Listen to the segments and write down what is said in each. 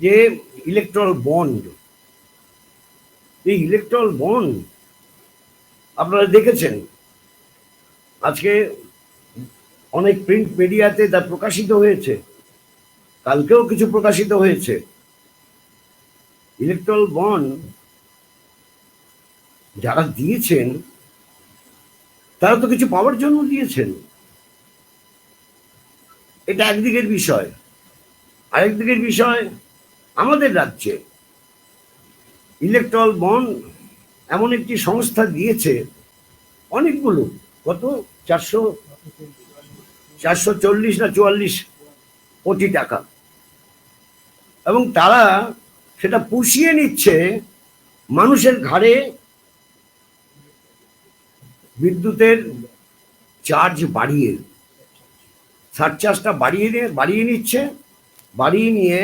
যে electoral bond এই electoral bond আপনারা দেখেছেন? আজকে অনেক প্রিন্ট মিডিয়াতে তা প্রকাশিত হয়েছে। কালকেও কিছু প্রকাশিত হয়েছে। ইলেকট্রল বন্ড যারা দিয়েছেন, তারা তো কিছু পাওয়ার জন্য দিয়েছেন। এটা একদিকের বিষয়। আরেকদিকের বিষয় আমাদের রাজ্যে ইলেকট্রাল বন্ড এমন একটি সংস্থা দিয়েছে, অনেকগুলো, কত? চারশো চারশো চল্লিশ না চুয়াল্লিশ কোটি টাকা। এবং তারা সেটা পুষিয়ে নিচ্ছে মানুষের ঘাড়ে বিদ্যুতের চার্জ বাড়িয়ে। সারচার্জটা বাড়িয়ে বাড়িয়ে নিচ্ছে, বাড়িয়ে নিয়ে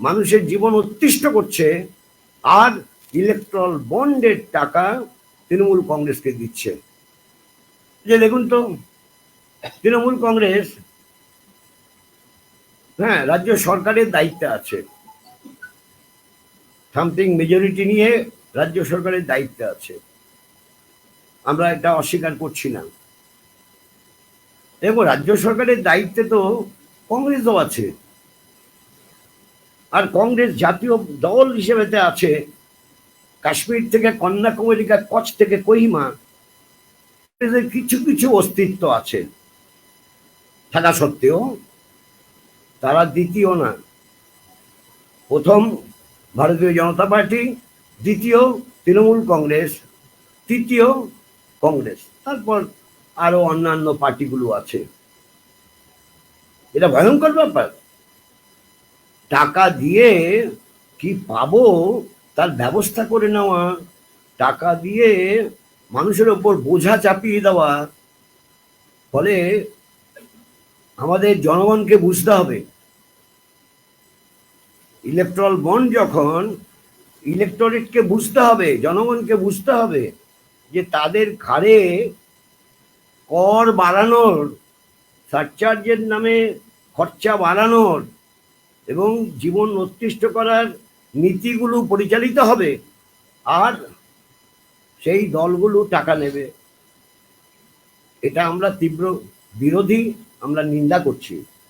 মানুষের জীবন উৎতিষ্ট করছে, আর ইলেকট্রল বন্ডের টাকা তৃণমূল কংগ্রেসকে দিচ্ছে। যে দেখুন তো, তৃণমূল কংগ্রেস হ্যাঁ রাজ্য সরকারের দায়িত্বে আছে। সামথিং মেজরিটি নিয়ে রাজ্য সরকারের দায়িত্বে আছে। আমরা এটা অস্বীকার করছি না। এবং রাজ্য সরকারের দায়িত্বে তো কংগ্রেসও আছে। কংগ্রেস জাতীয় দল হিসেবেতে আছে, কাশ্মীর থেকে কন্যাকুমারী কচ্ছ থেকে কহিমা কিছু কিছু অস্তিত্ব আছে। থাকা সত্ত্বেও তারা দ্বিতীয় না। প্রথম ভারতীয় জনতা পার্টি, দ্বিতীয় তৃণমূল কংগ্রেস, তৃতীয় কংগ্রেস। তারপর আরও অন্যান্য পার্টিগুলো আছে। এটা ভয়ঙ্কর ব্যাপার। টাকা দিয়ে কি পাবো? তার ব্যবস্থা করে নেওয়া। টাকা দিয়ে মানুষের ওপর বোঝা চাপিয়ে দেওয়া। ফলে আমাদের জনগণকে বুঝতে হবে। ইলেকট্রল বন্ড যখন ইলেকট্রনিককে বুঝতে হবে, জনগণকে বুঝতে হবে যে তাদের ঘাড়ে কর বাড়ানোর সারচার্জের নামে খরচা বাড়ানোর এবং জীবন উৎকৃষ্ট করার নীতিগুলো পরিচালিত হবে, আর সেই দলগুলো টাকা নেবে। এটা আমরা তীব্র বিরোধী আমরা নিন্দা করছি।